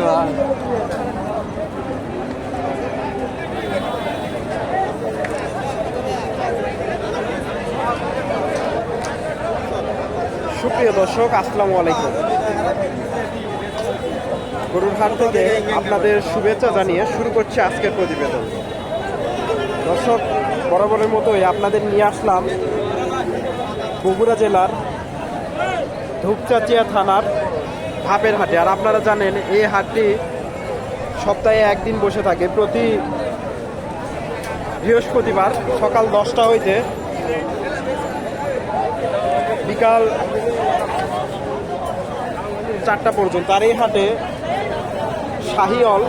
ভাই সুপ্রিয় দর্শক, আসসালামু আলাইকুম। গরুর হাট থেকে আপনাদের শুভেচ্ছা জানিয়ে শুরু করছি আজকের প্রতিবেদন। দর্শক, বরাবরের মতোই আপনাদের নিয়ে আসলাম বগুড়া জেলার ধূপচাচিয়া থানার ধাপের হাটে। আর আপনারা জানেন এই হাটটি সপ্তাহে একদিন বসে থাকে। প্রতি বৃহস্পতিবার সকাল দশটা হইতে বিকাল চারটা পর্যন্ত। আর এই হাটে শাহিয়ল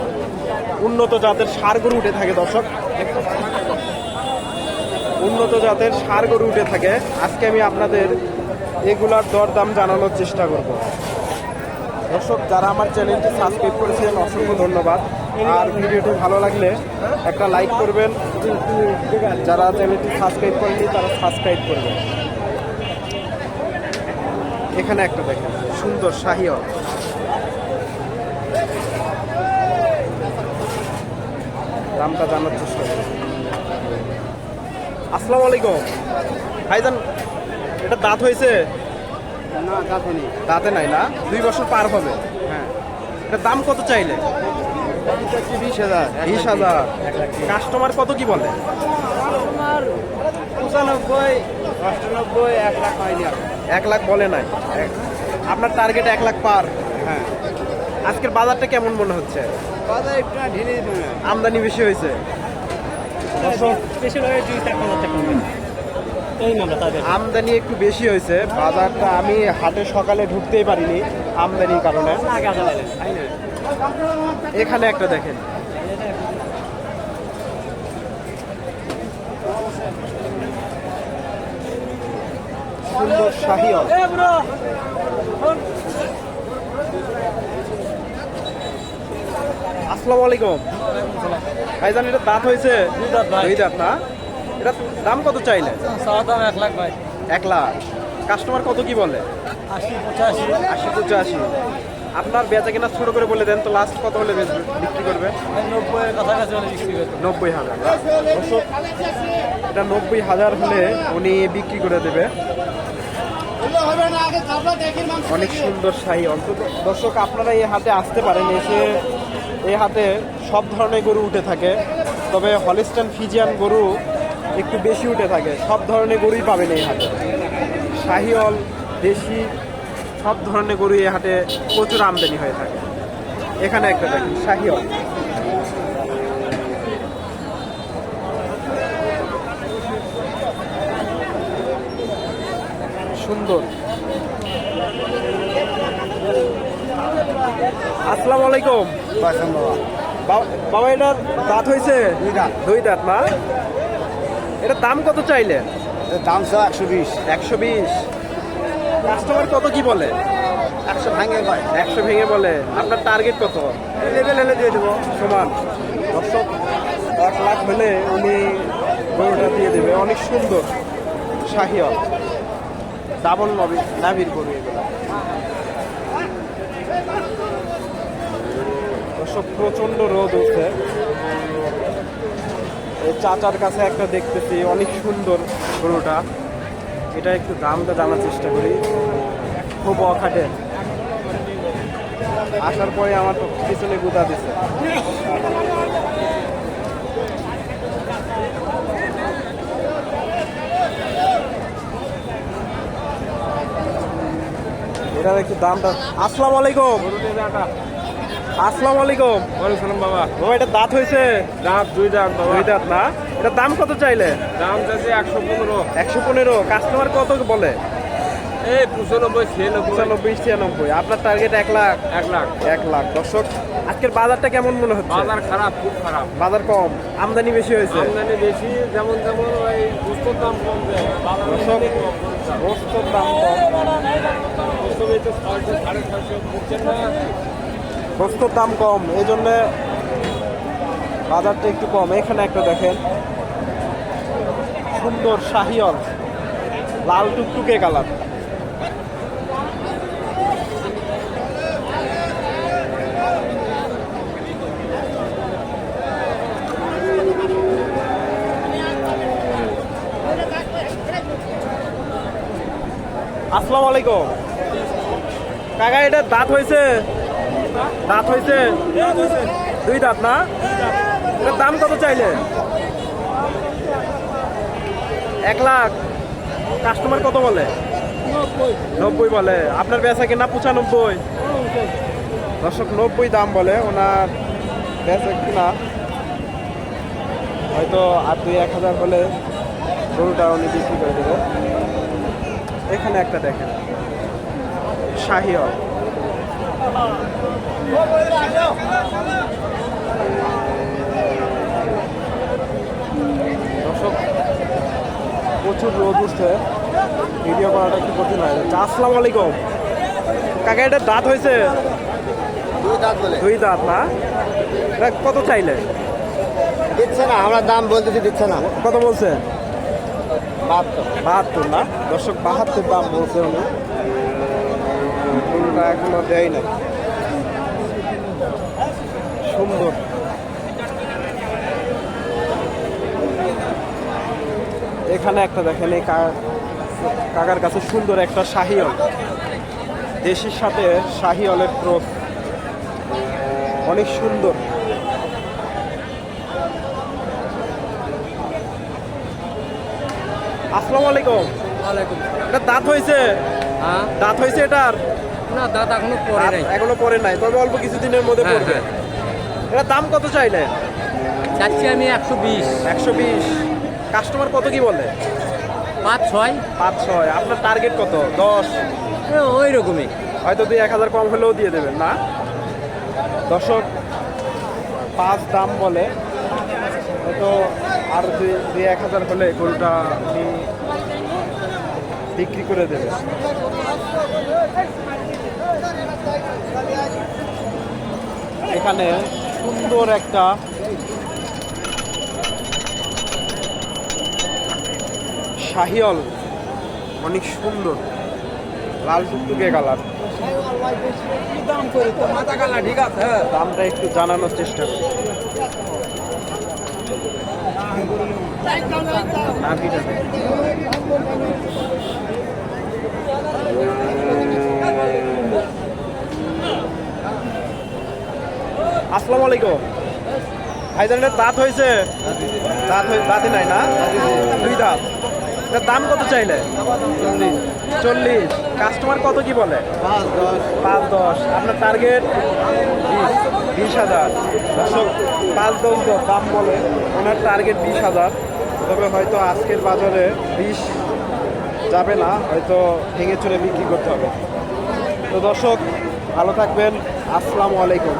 উন্নত জাতের সার গরু উঠে থাকে, দর্শক। উন্নত জাতের সার গরু উঠে থাকে। আজকে আমি আপনাদের এগুলার দরদাম জানানোর চেষ্টা করব। দর্শক, যারা আমার চ্যানেলটি সাবস্ক্রাইব করেছেন, অসংখ্য ধন্যবাদ। আর ভিডিওটি ভালো লাগলে একটা লাইক করবেন। যারা চ্যানেলটি সাবস্ক্রাইব করেনি তারা সাবস্ক্রাইব করবেন। এখানে একটা দেখেন, সুন্দর শাহিও দামটা জানার চেষ্টা করুন। আসসালামু আলাইকুম। ভাইজান, এটা দাঁত হয়েছে? না কাকুনি দাঁতে নাই। না দুই বছর পার হবে। হ্যাঁ। এটা দাম কত চাইলে? বিশ হাজার বিশ হাজার। কাস্টমার কত কি বলে? তোমার পঁচানব্বই অষ্টানব্বই এক লাখ হয়নি এক লাখ বলে নাই। আপনার টার্গেট এক লাখ পার। হ্যাঁ। আজকের বাজারটা কেমন মনে হচ্ছে? বাজার একটু ঢিলে দিতে আমদানি বেশি হয়েছে। আমদানি একটু বেশি হয়েছে। বাজারটা আমি হাটে সকালে ঢুকতেই পারিনি আমদানির কারণে। এখানে একটা দেখেন। সুন্দর শাহিয়ল আসসালামু আলাইকুম। ভাইজান এটা দাঁত হয়েছে। দুই দাঁত না? এটা দাম কত চাইলে? দাম এক লাখ ভাই। এক লাখ। কাস্টমার কত কি বলে? আশি পঁচাশি। আশি পঁচাশি। আপনার বেচা কিনা ছোট করে বলে দেন তো লাস্ট কত হলে বেচবে বিক্রি করবে? নব্বই কাছাকাছি হলে বিক্রি করতে নব্বই হাজার। এটা নব্বই হাজার হলে উনি বিক্রি করে দেবে। অনেক সুন্দর শাহী অন্তত। দর্শক আপনারা এই হাতে আসতে পারেন এসে এই হাতে সব ধরনের গরু উঠে থাকে। তবে হলিস্টান ফিজিয়ান গরু একটু বেশি উঠে থাকে। সব ধরনের গরুই পাবেন এই হাটে। শাহিওল দেশি সব ধরনের গরু এই হাটে প্রচুর আমদানি হয়ে থাকে। এখানে একটা দেখেন শাহিওল সুন্দর। আসসালামু আলাইকুম। বাবা। এটার দাঁত হয়েছে? দুই দাঁত। দুই দাঁত না এটার দাম কত চাইলে? দাম ছিল একশো বিশ। একশো বিশ। কাস্টমার কত কি বলে? একশো ভাঙে ভাই একশো ভেঙে বলে। আপনার টার্গেট কত? লেভেল হলে দিয়ে দেবো। সমান। দর্শক এক লাখ হলে উনি গরুটা দিয়ে দেবে। অনেক সুন্দর। শাহিয়ল ডাবল নবী নাভির গরু এগুলো। দর্শক প্রচণ্ড রোদ উঠছে। চাচার কাছে একটা দেখতেছি, অনেক সুন্দর গরুটা। এটা একটু দামটা জানার চেষ্টা করি। খুব অখাটে। আসার পরে আমার তো পিছনে গুদা দিছে। এটার একটু দামটা আসসালামু আলাইকুম। আসসালামু আলাইকুম। সালাম বাবা। ও এটা দাঁত হয়েছে? দাম দুই দাম বাবা। দুই দাঁত না? এটার দাম কত চাইলে? দাম চাইছে একশো পনেরো। একশো পনেরো। কাস্টমার কত বলে? এই পঁচানব্বই ছিয়ানব্বই। পঁচানব্বই ছিয়ানব্বই। আপনার টার্গেট এক লাখ। এক লাখ। এক লাখ। দর্শক আজকের বাজারটা কেমন মনে হচ্ছে? বাজার খারাপ খুব খারাপ। বাজার কম। আমদানি বেশি হয়েছে। আমদানি বেশি যেমন যেমন ওই গুস্তর দাম কম বাজার দর্শক গোস্তর দাম কম। তো ছয়শো সাড়ে ছয়শো না। বস্তুর দাম কম, এই জন্যে বাজারটা একটু কম। এখানে একটা দেখেন, সুন্দর শাহিয়ল লাল টুকটুকে কালার। আসসালামু আলাইকুম। কাকা, এটা দাঁত হয়েছে? দাঁত হয়েছে দুই দাঁত না? দাম কত চাইলে? এক লাখ। কাস্টমার কত বলে? নব্বই বলে। আপনার বেচা কিনা পঁচানব্বই। দর্শক, নব্বই দাম বলে ওনার বেচা কিনা। হয়তো আর দুই এক হাজার হলে গরুটা উনি বিক্রি করে দেবে। এখানে একটা দেখেন। শাহিওয়াল। দর্শক প্রচুর রোদ উঠছে। ভিডিও করাটা একটু কঠিন হয়ে। যাচ্ছে আসসালামু আলাইকুম। কাকা এটা দাঁত হয়েছে? দুই দাঁত দুই দাঁত না? কত চাইলে? দিচ্ছে না আমরা দাম বলতেছি দিচ্ছে না। কত বলছে? বাহাত্তর। না? দর্শক বাহাত্তর দাম বলছে উনি। এখনও দেয় নাই সুন্দর। এখানে একটা দেখেন এই কাকার কাছে সুন্দর একটা শাহিয়ল দেশির সাথে শাহিয়লের ক্রস অনেক সুন্দর। আসসালামু আলাইকুম। ওয়ালাইকুম এটা দাঁত হয়েছে? হ্যাঁ। দাঁত হয়েছে এটার? না দাদা এখনও পরে নাই। এখনও পরে নাই তবে অল্প কিছুদিনের মধ্যে হ্যাঁ, পড়বে। হ্যাঁ। এটা দাম কত চাইলে? চাচ্ছি আমি একশো বিশ। একশো বিশ। কাস্টমার কত কি বলে? পাঁচ ছয়। পাঁচ ছয়। আপনার টার্গেট কত? দশ? ওই রকমই হয়তো দুই এক হাজার কম হলেও দিয়ে দেবেন না? দর্শক পাঁচ দাম বলে। হয়তো আর দুই দুই এক হাজার হলে গরুটা আপনি বিক্রি করে দেবে এখানে সুন্দর একটা শাহিয়ল অনেক সুন্দর। লাল টুকটুকে কালার। দামটা একটু জানানোর চেষ্টা করি। আসসালামু আলাইকুম। ভাইজানের দাঁত হয়েছে। দাঁত হয়ে দাঁতই নাই না? দুই দাঁত। দাম কত চাইলে? চল্লিশ। কাস্টমার কত কি বলে? পাঁচ দশ। পাঁচ দশ। আপনার টার্গেট? বিশ হাজার। দর্শক পাঁচ দশ দাম বলে ওনার টার্গেট বিশ হাজার। তবে হয়তো আজকের বাজারে বিশ যাবে না হয়তো ভেঙে চুরে বিক্রি করতে হবে। তো দর্শক ভালো থাকবেন। আসসালামু আলাইকুম।